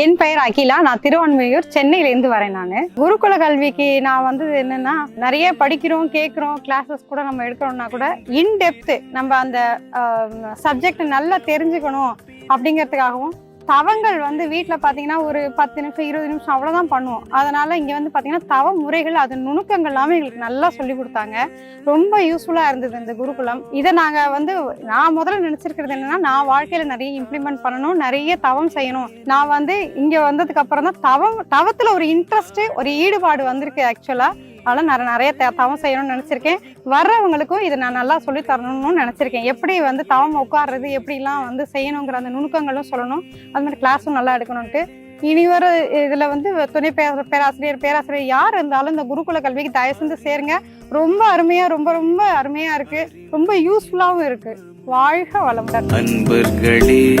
என் பெயர் அகிலா. நான் திருவான்மையூர் சென்னையிலேருந்து வரேன் நான். குருகுல கல்விக்கு நான் வந்து என்னன்னா நிறைய படிக்கிறோம் கேட்குறோம் கிளாஸஸ் கூட நம்ம எடுக்கிறோம்னா கூட இன்டெப்த்து நம்ம அந்த சப்ஜெக்ட் நல்லா தெரிஞ்சுக்கணும் அப்படிங்கிறதுக்காகவும் தவங்கள் வந்து வீட்டில் பார்த்தீங்கன்னா ஒரு பத்து நிமிஷம் இருபது நிமிஷம் அவ்வளோதான் பண்ணுவோம். அதனால இங்கே வந்து பார்த்தீங்கன்னா தவ முறைகள் அது நுணுக்கங்கள் எல்லாமே எங்களுக்கு நல்லா சொல்லி கொடுத்தாங்க. ரொம்ப யூஸ்ஃபுல்லாக இருந்தது இந்த குருகுலம். இதை நாங்கள் வந்து நான் முதல்ல நினச்சிருக்கிறது என்னன்னா நான் வாழ்க்கையில் நிறைய இம்ப்ளிமெண்ட் பண்ணணும் நிறைய தவம் செய்யணும். நான் வந்து இங்கே வந்ததுக்கு அப்புறம் தான் தவம் தவத்தில் ஒரு இன்ட்ரெஸ்ட்டு ஒரு ஈடுபாடு வந்திருக்கு ஆக்சுவலாக அதனால் நிறைய நிறைய த- தவம் செய்யணும்னு நினச்சிருக்கேன். வர்றவங்களுக்கும் இதை நான் நல்லா சொல்லி தரணும்னு நினச்சிருக்கேன். எப்படி வந்து தவம் உட்கார்றது எப்படிலாம் வந்து செய்யணுங்கிற அந்த நுணுக்கங்களும் சொல்லணும். அது மாதிரி கிளாஸும் நல்லா எடுக்கணும்ட்டு இனி வர இதில் வந்து துணை பேர பேராசிரியர் பேராசிரியர் யார் இருந்தாலும் இந்த குருகுல கல்விக்கு தயவு செஞ்சு சேருங்க. ரொம்ப அருமையாக ரொம்ப ரொம்ப அருமையாக இருக்குது ரொம்ப யூஸ்ஃபுல்லாகவும் இருக்குது வாழ்க வளமுடன். அன்பர்களே